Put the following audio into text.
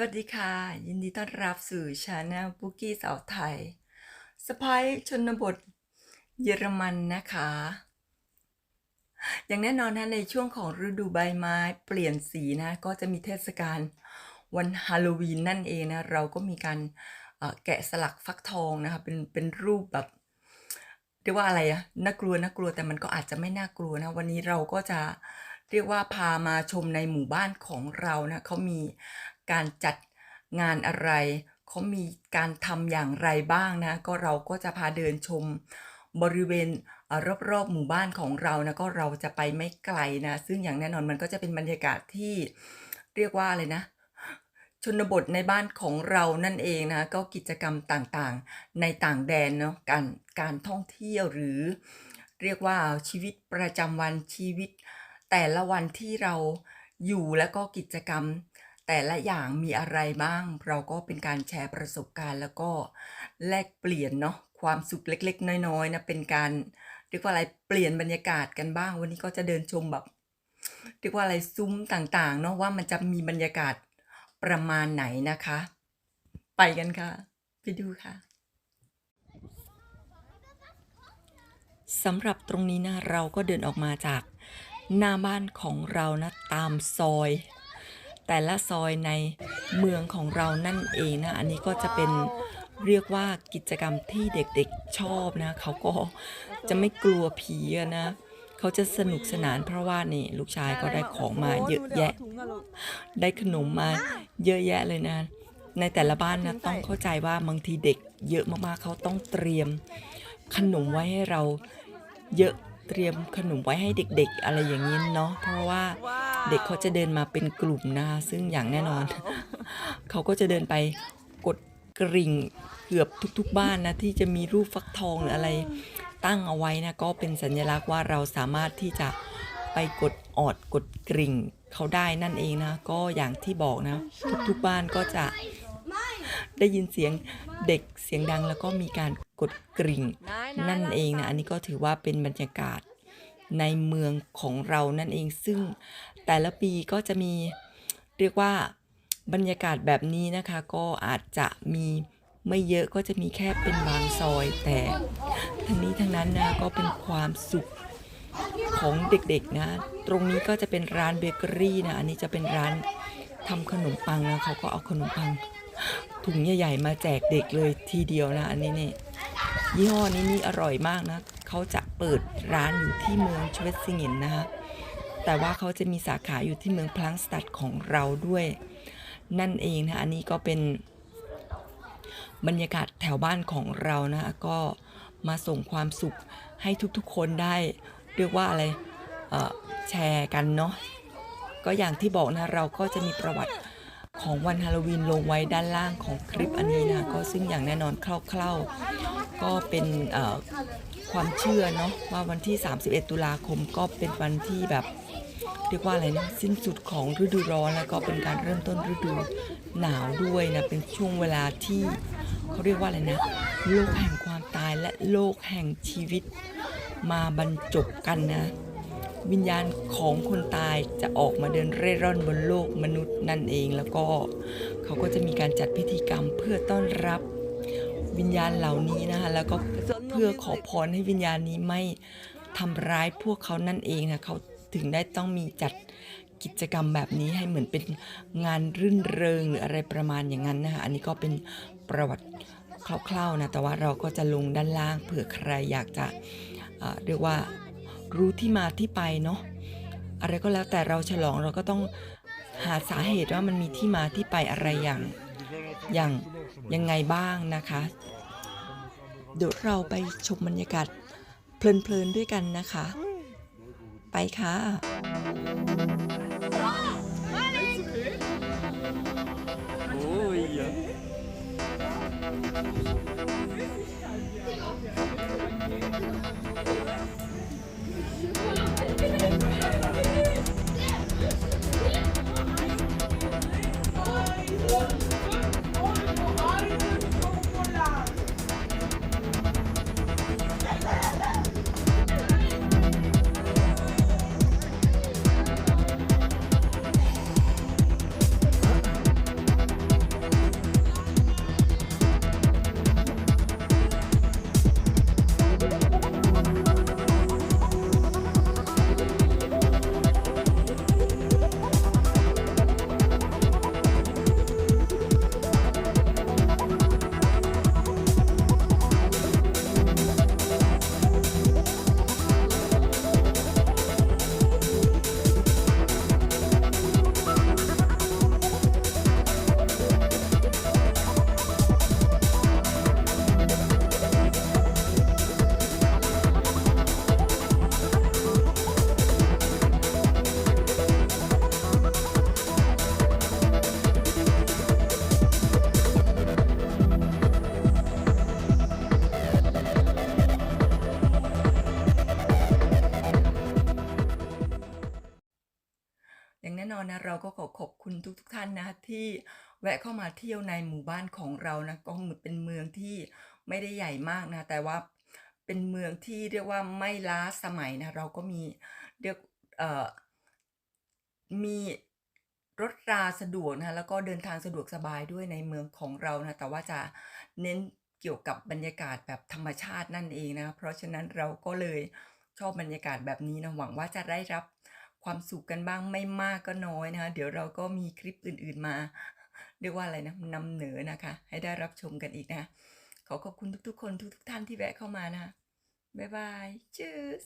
สวัสดีค่ะ ยินดีต้อนรับสู่ชาแนลบุกี้สาวไทยสไปซ์ชนบทเยอรมันนะคะ อย่างแน่นอนนะในช่วงของฤดูใบไม้เปลี่ยนสีนะ ก็จะมีเทศกาลวันฮาโลวีนนั่นเองนะ เราก็มีการแกะสลักฟักทองนะคะ เป็นเป็นรูปแบบเรียกว่าอะไรอะน่ากลัวน่ากลัวแต่มันก็อาจจะไม่น่ากลัวนะ วันนี้เราก็จะเรียกว่าพามาชมในหมู่บ้านของเรานะเขามี การจัดงานอะไรเขามีการทำอย่างไรบ้างนะก็เราก็จะพาเดินชมบริเวณอรอบๆหมู่บ้านของเรานะก็เราจะไปไม่ไกลนะ ซึ่งอย่างแน่นอนมันก็จะเป็นบรรยากาศที่เรียกว่าอะไรนะ ชนบทในบ้านของเรานั่นเองนะก็กิจกรรมต่างๆ ในต่างแดนเนาะการการท่องเที่ยวหรือ เรียกว่าชีวิตประจำวันชีวิต แต่ละวันที่เราอยู่แล้วก็กิจกรรม แต่ละอย่างมีอะไรบ้าง เราก็เป็นการแชร์ประสบการณ์แล้วก็แลกเปลี่ยนเนาะความสุขเล็ก ๆ น้อยๆนะเป็นการเรียกว่าอะไรเปลี่ยนบรรยากาศกันบ้าง วันนี้ก็จะเดินชมแบบเรียกว่าอะไรซุ้มต่างๆเนาะว่ามันจะมีบรรยากาศประมาณไหนนะคะ ไปกันค่ะ ไปดูค่ะสำหรับตรงนี้นะเราก็เดินออกมาจากหน้าบ้านของเรานะตามซอย แต่ละซอยในเมืองของเรานั่นเองนะ อันนี้ก็จะเป็นเรียกว่ากิจกรรมที่เด็กๆชอบนะ เขาก็จะไม่กลัวผีนะ เขาจะสนุกสนานเพราะว่านี่ลูกชายก็ได้ของมาเยอะแยะ ได้ขนมมาเยอะแยะเลยนะ ในแต่ละบ้านนะต้องเข้าใจว่าบางทีเด็กเยอะมากๆเขาต้องเตรียมขนมไว้ให้เราเยอะเตรียมขนมไว้ให้เด็ก ๆ อะไรอย่างนี้เนาะเพราะว่า เด็กเขาจะเดินมาเป็นกลุ่มนะซึ่งอย่างแน่นอน เขาก็จะเดินไปกดกริ่งเกือบทุกๆบ้านนะที่จะมีรูปฟักทองหรืออะไรตั้งเอาไว้นะก็เป็นสัญลักษณ์ว่าเราสามารถที่จะไปกดออดกดกริ่งเขาได้นั่นเองนะ ก็อย่างที่บอกนะ ทุกๆบ้านก็จะได้ยินเสียงเด็กเสียงดังแล้วก็มีการกดกริ่งนั่นเองนะ อันนี้ก็ถือว่าเป็นบรรยากาศในเมืองของเรานั่นเองซึ่ง แต่ละปีก็จะมีเรียกว่าบรรยากาศแบบนี้นะคะ ก็อาจจะมีไม่เยอะก็จะมีแค่เป็นบางซอย แต่ทั้งนี้ทั้งนั้นนะก็เป็นความสุขของเด็กๆนะ ตรงนี้ก็จะเป็นร้านเบเกอรี่นะ อันนี้จะเป็นร้านทำขนมปังนะเขาก็เอาขนมปัง ถุงใหญ่ๆมาแจกเด็กเลยทีเดียวนะ อันนี้เนี่ยยี่ห้อนี้นี่อร่อยมากนะ เขาจะเปิดร้านอยู่ที่เมืองชเวตซิงเกินนะคะ แต่ว่าเขาจะมีสาขาอยู่ที่เมืองพลังสตัดของเราด้วย นั่นเองนะอันนี้ก็เป็นบรรยากาศแถวบ้านของเรานะก็มาส่งความสุขให้ทุกๆคนได้ เรียกว่าอะไรแชร์กันเนาะก็อย่างที่บอกนะเราก็จะมีประวัติของวันฮาโลวีนลงไว้ด้านล่างของคลิปอันนี้นะก็ซึ่งอย่างแน่นอนคร่าวๆก็เป็นความเชื่อเนาะว่าวันที่ 31 ตุลาคมก็เป็นวันที่แบบ เรียกว่าอะไรนะสิ้นสุดของฤดูร้อนแล้วก็เป็นการเริ่มต้นฤดูหนาวด้วยนะเป็นช่วงเวลาที่เขาเรียกว่าอะไรนะ โลกแห่งความตายและโลกแห่งชีวิต มาบรรจบกันนะ วิญญาณของคนตายจะออกมาเดินเร่ร่อนบนโลกมนุษย์นั่นเองแล้วก็เขาก็จะมีการจัดพิธีกรรมเพื่อต้อนรับวิญญาณเหล่านี้นะคะแล้วก็เพื่อขอพรให้วิญญาณนี้ไม่ทำร้ายพวกเขานั่นเองนะเขา ถึงได้ต้องมีจัดกิจกรรมแบบนี้ให้เหมือนเป็นงานรื่นเริงหรืออะไรประมาณอย่างนั้นนะคะอันนี้ก็เป็นประวัติคร่าวๆนะแต่ว่าเราก็จะลงด้านล่างเผื่อใครอยากจะเอ่อเรียกว่ารู้ที่มาที่ไปเนาะอะไรก็แล้วแต่เราฉลองเราก็ต้องหาสาเหตุว่ามันมีที่มาที่ไปอะไรอย่างอย่างยังไงบ้างนะคะ เดี๋ยวเราไปชมบรรยากาศเพลินๆด้วยกันนะคะ ไปค่ะ Thank ขอบคุณทุกทท่านนะที่แวะเข้ามาเที่ยวในหมู่บ้านของเรานะก็เหมือนเป็นเมืองที่ไม่ได้ใหญ่มากนะ แต่ว่าเป็นเมืองที่เรียกว่าไม่ล้าสมัยนะเราก็มีเรียกเอ่อมีรถราสะดวกนะแล้วก็เดินทางสะดวกสบายด้วยในเมืองของเรานะแต่ว่าจะเน้นเกี่ยวกับบรรยากาศแบบธรรมชาตินั่นเองนะเพราะฉะนั้นเราก็เลยชอบบรรยากาศแบบนี้นะหวังว่าจะได้รับ ความสุขกันบ้างไม่มากก็น้อยนะคะเดี๋ยวเราก็มีคลิปอื่นๆมา เรียกว่าอะไรนะนำเหนือนะคะ ให้ได้รับชมกันอีกนะ ขอขอบคุณทุกๆ คนทุกๆท่านที่แวะเข้ามานะ บ๊ายบาย cheers